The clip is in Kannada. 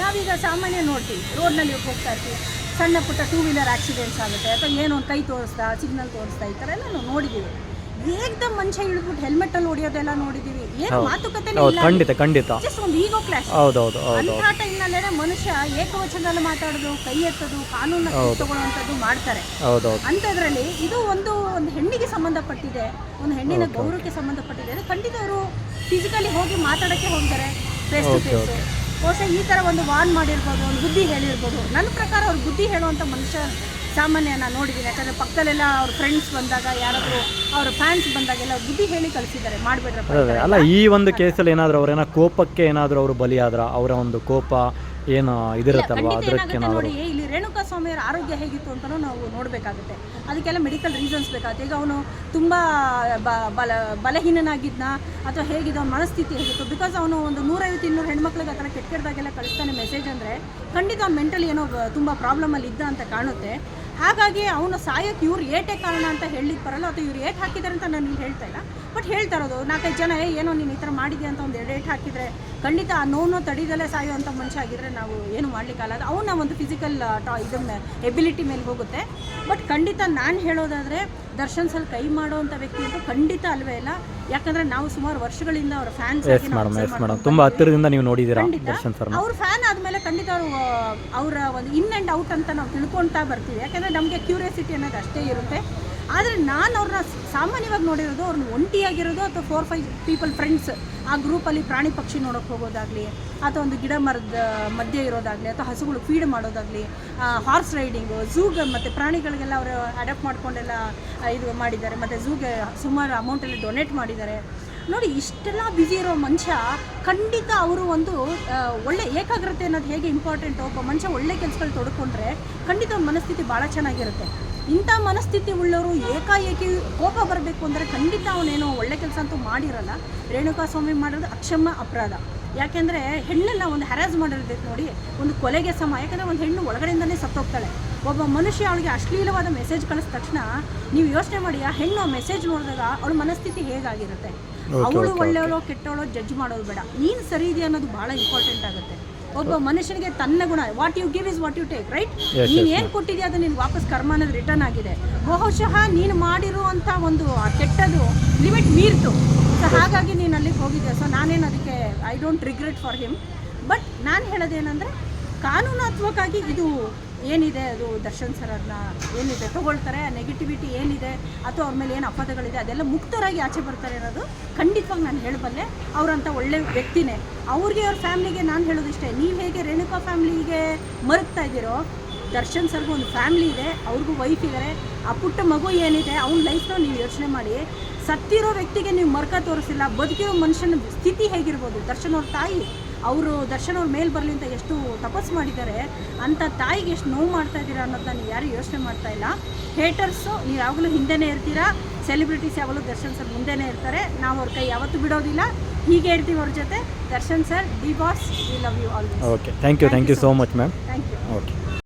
ನಾವೀಗ ಸಾಮಾನ್ಯ ನೋಡ್ತೀವಿ. ರೋಡ್ನಲ್ಲಿ ಹೋಗ್ತಾ ಇರ್ತೀವಿ. ಸಣ್ಣ ಪುಟ್ಟ ಟೂ ವೀಲರ್ ಆಕ್ಸಿಡೆಂಟ್ಸ್ ಆಗುತ್ತೆ. ಅಥವಾ ಏನೋ ಒಂದು ಕೈ ತೋರಿಸ್ತಾ ಸಿಗ್ನಲ್ ತೋರಿಸ್ತಾ ಈ ಥರ ಎಲ್ಲ ನಾವು ನೋಡಿದ್ದೀವಿ. ಏಕ್ದಮ್ ಮನುಷ್ಯ ಇಳಿದ್ಬಿಟ್ಟು ಹೆಲ್ಮೆಟಲ್ಲಿ ಹೊಡಿಯೋದೆಲ್ಲ ನೋಡಿದೀವಿ ಏನು. ಮಾತುಕತೆ ಖಂಡಿತ ಖಂಡಿತ. ಜಸ್ಟ್ ಒಂದು ಈಗೋ ಕ್ಲಾಸ್ ಹೌದೌದು ಹೌದು ಅಂಥ ಟೈಮ್ನಲ್ಲೇ ಮನುಷ್ಯ ಏಕವಚನದಲ್ಲಿ ಮಾತಾಡೋದು ಕೈ ಎತ್ತೋದು ಕಾನೂನು ತಗೊಳ್ಳುವಂಥದ್ದು ಮಾಡ್ತಾರೆ. ಅಂತದ್ರಲ್ಲಿ ಅಂಥದ್ರಲ್ಲಿ ಇದು ಒಂದು ಒಂದು ಹೆಣ್ಣಿಗೆ ಸಂಬಂಧಪಟ್ಟಿದೆ. ಒಂದು ಹೆಣ್ಣಿನ ಗೌರವಕ್ಕೆ ಸಂಬಂಧಪಟ್ಟಿದೆ. ಖಂಡಿತ ಅವರು ಫಿಸಿಕಲಿ ಹೋಗಿ ಮಾತಾಡೋಕ್ಕೆ ಹೋಗ್ತಾರೆ ಫೇಸ್ ಟು ಫೇಸ್ ಬಹುಶಃ ಈ ಥರ ಒಂದು ವಾನ್ ಮಾಡಿರ್ಬೋದು ಒಂದು ಬುದ್ಧಿ ಹೇಳಿರ್ಬೋದು. ನನ್ನ ಪ್ರಕಾರ ಅವ್ರು ಬುದ್ಧಿ ಹೇಳುವಂಥ ಮನುಷ್ಯ ಸಾಮಾನ್ಯ ನಾನು ನೋಡಿದ್ದೀನಿ ಯಾಕಂದರೆ ಪಕ್ಕದಲ್ಲೆಲ್ಲ ಅವ್ರ ಫ್ರೆಂಡ್ಸ್ ಬಂದಾಗ ಯಾರಾದರೂ ಅವ್ರ ಫ್ಯಾನ್ಸ್ ಬಂದಾಗೆಲ್ಲ ಬುದ್ಧಿ ಹೇಳಿ ಕಳಿಸಿದ್ದಾರೆ. ಮಾಡಬೇಡ್ರಪ್ಪ ಅಲ್ಲ ಈ ಒಂದು ಕೇಸಲ್ಲಿ ಏನಾದರೂ ಅವ್ರೇನೋ ಕೋಪಕ್ಕೆ ಏನಾದರೂ ಅವರು ಬಲಿಯಾದ್ರ? ಅವರ ಒಂದು ಕೋಪ ಏನು ಇದಿರುತ್ತಲ್ವಾ? ಖಂಡಿತ ಅದಕ್ಕೆ ನೋಡಿ ಇಲ್ಲಿ ರೇಣುಕಾ ಸ್ವಾಮಿಯವರ ಆರೋಗ್ಯ ಹೇಗಿತ್ತು ಅಂತಲೂ ನಾವು ನೋಡಬೇಕಾಗುತ್ತೆ. ಅದಕ್ಕೆಲ್ಲ ಮೆಡಿಕಲ್ ರೀಸನ್ಸ್ ಬೇಕಾಗುತ್ತೆ. ಈಗ ಅವನು ತುಂಬ ಬ- ಬಲ ಬಲಹೀನನಾಗಿದ್ನ? ಅಥವಾ ಹೇಗಿದ್ದ ಅವನ ಮನಸ್ಥಿತಿ ಹೇಗಿತ್ತು? ಬಿಕಾಸ್ ಅವನು ಒಂದು ನೂರೈವತ್ತು ಇನ್ನೂರು ಹೆಣ್ಮಕ್ಳಿಗೆ ಆ ಥರ ಕೆಟ್ಟ ಕೆಟ್ಟದಾಗೆಲ್ಲ ಕಳಿಸ್ತಾನೆ ಮೆಸೇಜ್ ಅಂದರೆ ಖಂಡಿತ ಅವ್ನು ಮೆಂಟಲಿ ಏನೋ ತುಂಬಾ ಪ್ರಾಬ್ಲಮ್ ಅಲ್ಲಿ ಇದ್ದ ಅಂತ ಕಾಣುತ್ತೆ. ಹಾಗಾಗಿ ಅವನು ಸಾಯೋಕ್ಕೆ ಇವ್ರು ಏಟೇ ಕಾರಣ ಅಂತ ಹೇಳಲಿಕ್ಕೆ ಬರಲ್ಲ ಅಥವಾ ಇವ್ರು ಏಟ್ ಹಾಕಿದ್ದಾರೆ ಅಂತ ನಾನು ಇಲ್ಲಿ ಹೇಳ್ತಾ ಇಲ್ಲ. ಬಟ್ ಹೇಳ್ತಾ ಇರೋದು ನಾಲ್ಕೈದು ಜನ "ಏ, ಏನೋ ನೀನು ಈ ಥರ ಮಾಡಿದ್ಯಾ? ಅಂತ ಒಂದು ಎರಡು ಏಟ್ ಹಾಕಿದರೆ ಖಂಡಿತ ಆ ನೋವನ್ನು ತಡೀದಲ್ಲೇ ಸಾಯುವಂಥ ಮನುಷ್ಯ ಆಗಿದ್ರೆ ನಾವು ಏನು ಮಾಡ್ಲಿಕ್ಕಲ್ಲ ಅದು ಅವನ ಒಂದು ಫಿಸಿಕಲ್ ಟಾ ಇದನ್ನ ಎಬಿಲಿಟಿ ಮೇಲೆ ಹೋಗುತ್ತೆ. ಬಟ್ ಖಂಡಿತ ನಾನು ಹೇಳೋದಾದರೆ ದರ್ಶನ್ ಸಲ್ ಕೈ ಮಾಡುವಂಥ ವ್ಯಕ್ತಿ ಅಂತೂ ಖಂಡಿತ ಅಲ್ವೇ ಇಲ್ಲ. ಯಾಕಂದ್ರೆ ನಾವು ಸುಮಾರು ವರ್ಷಗಳಿಂದ ಅವರ fans yes madam yes madam ತುಂಬ ಹತ್ತಿರದಿಂದ ನೀವು ನೋಡಿದ್ದೀರಾ ದರ್ಶನ್ ಸರ್ ಅವ್ರ ಫ್ಯಾನ್ ಆದಮೇಲೆ ಖಂಡಿತ ಅವರು ಅವರ ಒಂದು ಇನ್ ಅಂಡ್ ಔಟ್ ಅಂತ ನಾವು ತಿಳ್ಕೊಳ್ತಾ ಬರ್ತೀವಿ. ಯಾಕಂದ್ರೆ ನಮಗೆ ಕ್ಯೂರಿಯಾಸಿಟಿ ಅನ್ನೋದು ಅಷ್ಟೇ ಇರುತ್ತೆ. ಆದರೆ ನಾನು ಅವ್ರನ್ನ ಸಾಮಾನ್ಯವಾಗಿ ನೋಡಿರೋದು ಅವ್ರನ್ನ ಒಂಟಿಯಾಗಿರೋದು ಅಥವಾ ಫೋರ್ ಫೈವ್ ಪೀಪಲ್ ಫ್ರೆಂಡ್ಸ್ ಆ ಗ್ರೂಪಲ್ಲಿ ಪ್ರಾಣಿ ಪಕ್ಷಿ ನೋಡೋಕ್ಕೆ ಹೋಗೋದಾಗಲಿ, ಅಥವಾ ಒಂದು ಗಿಡ ಮರದ ಮಧ್ಯೆ ಇರೋದಾಗಲಿ, ಅಥವಾ ಹಸುಗಳು ಫೀಡ್ ಮಾಡೋದಾಗಲಿ ಹಾರ್ಸ್ ರೈಡಿಂಗು ಝೂಗೆ ಮತ್ತು ಪ್ರಾಣಿಗಳಿಗೆಲ್ಲ ಅವರು ಅಡಾಪ್ಟ್ ಮಾಡ್ಕೊಂಡೆಲ್ಲ ಇದು ಮಾಡಿದ್ದಾರೆ. ಮತ್ತು ಝೂಗೆ ಸುಮಾರು ಅಮೌಂಟಲ್ಲಿ ಡೊನೇಟ್ ಮಾಡಿದ್ದಾರೆ. ನೋಡಿ, ಇಷ್ಟೆಲ್ಲ ಬ್ಯುಸಿ ಇರೋ ಮನುಷ್ಯ ಖಂಡಿತ ಅವರು ಒಂದು ಒಳ್ಳೆ ಏಕಾಗ್ರತೆ ಅನ್ನೋದು ಹೇಗೆ ಇಂಪಾರ್ಟೆಂಟ್ ಒಬ್ಬ ಮನುಷ್ಯ ಒಳ್ಳೆ ಕೆಲಸಗಳು ತೊಡ್ಕೊಂಡ್ರೆ ಖಂಡಿತ ಅವ್ನ ಮನಸ್ಥಿತಿ ಭಾಳ ಚೆನ್ನಾಗಿರುತ್ತೆ. ಇಂಥ ಮನಸ್ಥಿತಿ ಉಳ್ಳವರು ಏಕಾಏಕಿ ಕೋಪ ಬರಬೇಕು ಅಂದರೆ ಖಂಡಿತ ಅವನೇನೋ ಒಳ್ಳೆ ಕೆಲಸ ಅಂತೂ ಮಾಡಿರಲ್ಲ. ರೇಣುಕಾ ಸ್ವಾಮಿ ಮಾಡಿರೋದು ಅಕ್ಷಮ್ಯ ಅಪರಾಧ. ಯಾಕೆಂದರೆ ಹೆಣ್ಣೆಲ್ಲ ಒಂದು ಹ್ಯಾರಾಸ್ ಮಾಡಿರ್ತೈತೆ ನೋಡಿ, ಒಂದು ಕೊಲೆಗೆ ಸಮ, ಯಾಕಂದರೆ ಒಂದು ಹೆಣ್ಣು ಒಳಗಡೆಯಿಂದನೇ ಸತ್ತೋಗ್ತಾಳೆ. ಒಬ್ಬ ಮನುಷ್ಯ ಅವಳಿಗೆ ಅಶ್ಲೀಲವಾದ ಮೆಸೇಜ್ ಕಳಿಸಿದ ತಕ್ಷಣ, ನೀವು ಯೋಚನೆ ಮಾಡಿ, ಆ ಹೆಣ್ಣು ಆ ಮೆಸೇಜ್ ನೋಡಿದಾಗ ಅವಳ ಮನಸ್ಥಿತಿ ಹೇಗಾಗಿರುತ್ತೆ? ಅವಳು ಒಳ್ಳೆಯವಳೋ ಕೆಟ್ಟವಳೋ ಜಡ್ಜ್ ಮಾಡೋದು ಬೇಡ. ನೀನು ಸರಿ ಇದೆಯಾ ಅನ್ನೋದು ಭಾಳ ಇಂಪಾರ್ಟೆಂಟ್ ಆಗುತ್ತೆ. ಒಬ್ಬ ಮನುಷ್ಯನಿಗೆ ತನ್ನ ಗುಣ what you give is what you take right ನೀನು ಏನು ಕೊಟ್ಟಿದ್ಯಾ ಅದು ನೀನು ವಾಪಸ್ ಕರ್ಮ ಅನ್ನೋದು ರಿಟರ್ನ್ ಆಗಿದೆ. ಬಹುಶಃ ನೀನು ಮಾಡಿರುವಂಥ ಒಂದು ಕೆಟ್ಟದು ಲಿಮಿಟ್ ಮೀರ್ತು. ಸೊ ಹಾಗಾಗಿ ನೀನು ಅಲ್ಲಿಗೆ ಹೋಗಿದ್ದೆ ಸೊ ನಾನೇನು ಅದಕ್ಕೆ I don't regret for him but ನಾನು ಹೇಳೋದೇನೆಂದರೆ ಕಾನೂನಾತ್ಮಕವಾಗಿ ಇದು ಏನಿದೆ ಅದು ದರ್ಶನ್ ಸರ್ ಅದನ್ನ ಏನಿದೆ, ತಗೊಳ್ತಾರೆ ನೆಗೆಟಿವಿಟಿ ಏನಿದೆ, ಅಥವಾ ಅವ್ರ ಮೇಲೆ ಏನು ಅಪವಾದಗಳಿದೆ ಅದೆಲ್ಲ ಮುಕ್ತರಾಗಿ ಆಚೆ ಬರ್ತಾರೆ ಅನ್ನೋದು ಖಂಡಿತವಾಗಿ ನಾನು ಹೇಳಬಲ್ಲೆ. ಅವರಂಥ ಒಳ್ಳೆ ವ್ಯಕ್ತಿನೇ. ಅವ್ರಿಗೆ ಅವ್ರ ಫ್ಯಾಮ್ಲಿಗೆ ನಾನು ಹೇಳೋದಿಷ್ಟೇ, ನೀವು ಹೇಗೆ ರೇಣುಕಾ ಫ್ಯಾಮ್ಲಿಗೆ ಮರುಗ್ತಾ ಇದ್ದೀರೋ, ದರ್ಶನ್ ಸರ್ಗೂ ಒಂದು ಫ್ಯಾಮ್ಲಿ ಇದೆ, ಅವ್ರಿಗೂ ವೈಫ್ ಇದ್ದಾರೆ ಆ ಪುಟ್ಟ ಮಗು ಏನಿದೆ, ಅವ್ನ ಲೈಫ್ನ ನೀವು ಯೋಚನೆ ಮಾಡಿ, ಸತ್ತಿರೋ ವ್ಯಕ್ತಿಗೆ ನೀವು ಮರ್ಕ ತೋರಿಸಿಲ್ಲ, ಬದುಕಿರೋ ಮನುಷ್ಯನ ಸ್ಥಿತಿ ಹೇಗಿರ್ಬೋದು, ದರ್ಶನ್ ಅವ್ರ ತಾಯಿ? ಅವರು ದರ್ಶನ ಅವ್ರ ಮೇಲೆ ಬರಲಿ ಅಂತ ಎಷ್ಟು ತಪಸ್ಸು ಮಾಡಿದ್ದಾರೆ ಅಂಥ ತಾಯಿಗೆ ಎಷ್ಟು ನೋವು ಮಾಡ್ತಾ ಇದ್ದೀರಾ ಅನ್ನೋದನ್ನ ನೀವು ಯಾರು ಯೋಚನೆ ಮಾಡ್ತಾ ಇಲ್ಲ. ಹೇಟರ್ಸು ನೀವು ಯಾವಾಗಲೂ ಹಿಂದೆನೇ ಇರ್ತೀರಾ. ಸೆಲೆಬ್ರಿಟೀಸ್ ಯಾವಾಗಲೂ ದರ್ಶನ್ ಸರ್ ಮುಂದೆನೇ ಇರ್ತಾರೆ. ನಾವು ಅವ್ರ ಕೈ ಯಾವತ್ತೂ ಬಿಡೋದಿಲ್ಲ. ಹೀಗೆ ಇರ್ತೀವಿ ಅವ್ರ ಜೊತೆ. Darshan sir D boss we love you all okay thank you thank you so much ma'am thank you okay